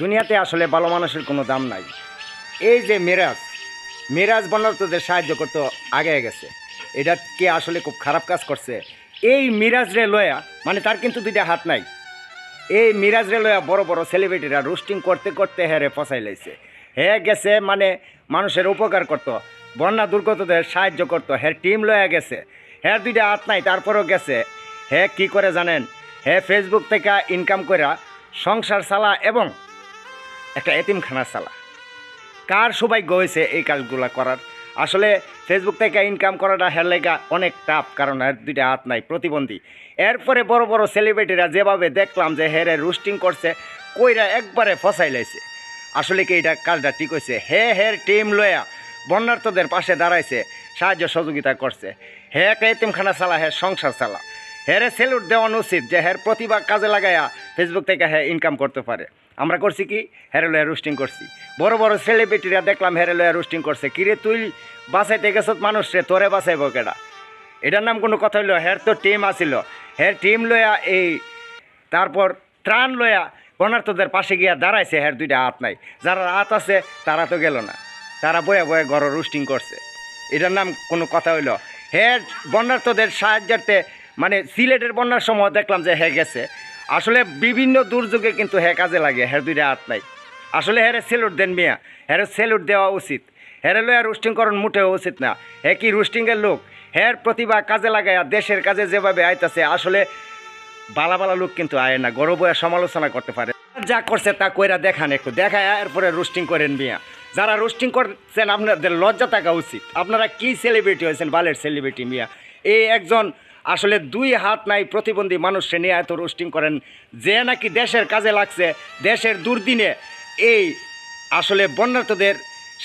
দুনিয়াতে আসলে ভালো মানুষের কোনো দাম নাই। এই যে মিরাজ মিরাজ বন্যার্থদের সাহায্য করতে আগে গেছে। এটা কে আসলে খুব খারাপ কাজ করছে? এই মিরাজ রে লয়া মানে তার কিন্তু দুইটা হাত নাই। এই মিরাজ রে লয়া বড় বড় সেলিব্রিটিরা রোস্টিং করতে করতে হ্যারে ফসাই লাইছে। হে গেছে মানে মানুষের উপকার করত, বন্যা দুর্গতদের সাহায্য করতো হ্যাঁ টিম লয়া গেছে। হ্যাঁ দুইটা হাত নাই, তারপরেও গেছে। হ্যাঁ কি করে জানেন? হ্যাঁ ফেসবুক থেকে ইনকাম করা সংসার চালা এবং একটা এতিমখানা চালা কার সৌভাগ্য হয়েছে এই কাজগুলো করার? আসলে ফেসবুক থেকে ইনকাম করাটা হের লেগা অনেক টাফ কারণ এর দুইটা হাত নাই, প্রতিবন্ধী। এরপরে বড় বড় সেলিব্রিটিরা যেভাবে দেখলাম যে হেরে রুস্টিং করছে, কইরা একবারে ফসাই লাইছে। আসলে কি এটা কাজটা ঠিক হয়েছে? হে হের টিম লয়া, বন্যার্থদের পাশে দাঁড়াইছে, সাহায্য সহযোগিতা করছে। হে এতিমখানা চালা হে, সংসার চালা হেরে সেলুট দেওয়ানো উচিত যে হের প্রতিভা কাজে লাগাইয়া ফেসবুক থেকে হ্যাঁ ইনকাম করতে পারে। আমরা করছি কি? হেরে লয়া রুস্টিং করছি। বড় বড় সেলিব্রিটিরা দেখলাম হেরে লয়া রুস্টিং করছে। কিরে তুই বাঁচাইতে গেছ মানুষ রে? তোরে বাঁচাইব কেডা? এটার নাম কোনো কথা হইল? হের তো টিম আসিল হের টিম লয়া এই, তারপর ত্রাণ লয়া বনার্থদের পাশে গিয়া দাঁড়াইছে। হের দুইটা হাত নাই। যারা হাত আছে, তারা তো গেল না। তারা বয়ে বয়ে ঘর রুস্টিং করছে। এটার নাম কোনো কথা হইল? হের বন্যার্থদের সাহায্যার্থে মানে সিলেটের বন্যার সময় দেখলাম যে হে গেছে। আসলে বিভিন্ন দুর্যোগে কিন্তু হে কাজে লাগে, হের দুইটা হাত নাই। আসলে হেরে সেলুট দেন মিয়া, হেরে সেলুট দেওয়া উচিত। হেরে লয়া রুস্টিং করণ মোটেও উচিত না। হে কি রুস্টিংয়ের লোক? হের প্রতিভা কাজে লাগাইয়া দেশের কাজে যেভাবে আইতাছে, আসলে বালা বালা লোক কিন্তু আয় না গর্ব সমালোচনা করতে পারে। যা করছে তা কইরা দেখান একটু, দেখায় এরপরে রোস্টিং করেন মিয়া। যারা রোস্টিং করছেন, আপনাদের লজ্জা থাকা উচিত। আপনারা কি সেলিব্রিটি হয়েছেন? বালের সেলিব্রিটি মিয়া। এই একজন আসলে দুই হাত নাই প্রতিবন্ধী মানুষকে নিয়ে এত রোস্টিং করেন যে নাকি দেশের কাজে লাগছে, দেশের দুর্দিনে। এই আসলে বন্যার্থদের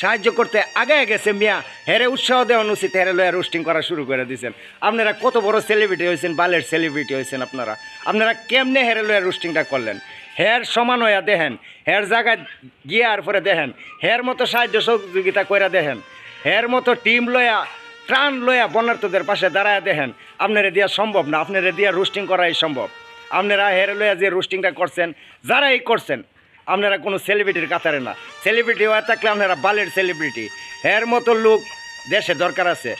সাহায্য করতে আগে গেছে মিয়া হেরে উৎসাহ দেওয়া উচিত হেরে লয়া রোস্টিং করা শুরু করে দিয়েছেন। আপনারা কত বড় সেলিব্রিটি হয়েছেন, বালের সেলিব্রিটি হয়েছেন আপনারা। আপনারা কেমনে হেরে লয়া রোস্টিংটা করলেন? হের সমান হইয়া দেখেন, হের জায়গায় গিয়ার পরে দেখেন, হের মতো সাহায্য সহযোগিতা কইরা দেখেন, হের মতো টিম লয়া ত্রাণ লয়া বন্যার্থদের পাশে দাঁড়ায় দেখেন, আপনারা দিয়া সম্ভব না, আপনারা দিয়া রোস্টিং করাই সম্ভব। আপনারা হের লয়া যে রোস্টিংটা করছেন, যারাই করছেন, আপনারা কোনো সেলিব্রিটির কাতারে না। সেলিব্রিটি হয়ে থাকলে আপনারা বালের সেলিব্রিটি। হের মতো লোক দেশে দরকার আছে।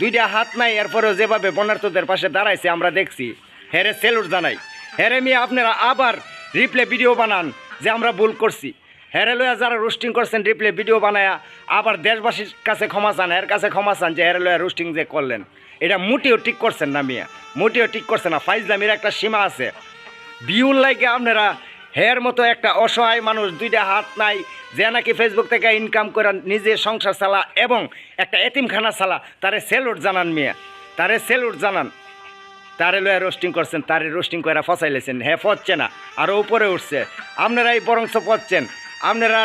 দুইটা হাত নাই, এরপরেও যেভাবে বন্যার্থদের পাশে দাঁড়াইছে, আমরা দেখছি। হেরে সেলুট জানাই। হেরে মিয়া, আপনারা আবার রিপ্লে ভিডিও বানান যে আমরা ভুল করছি। হেরে লয়া যারা রোস্টিং করছেন রিপ্লে ভিডিও বানায়া, আবার দেশবাসীর কাছে ক্ষমা চান, এর কাছে ক্ষমা চান যে হেরে লয়া রোস্টিং যে করলেন। এটা মুটিও ঠিক করছেন না মিয়া, মুটিও ঠিক করছেন না। ফাইজলামির একটা সীমা আছে। বিউল লাইকে আপনারা হের মতো একটা অসহায় মানুষ, দুইটা হাত নাই, যে নাকি ফেসবুক থেকে ইনকাম করে নিজে সংসার চালা এবং একটা এতিমখানা চালা, তারে সেলুট জানান মিয়া, তারে সেলুট জানান। তারে লয়ে রোস্টিং করছেন, তারে রোস্টিং করে ফসাইলেছেন। হ্যাঁ পচছে না আরও উপরে উঠছে। আপনারাই বরংস পচছেন আপনারা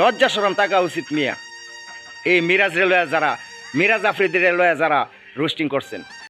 লজ্জা সরম থাকা উচিত মিয়া। এই মিরাজ রেলওয়ে যারা, মিরাজ আফ্রিদি রেলওয়ে যারা রোস্টিং করছেন।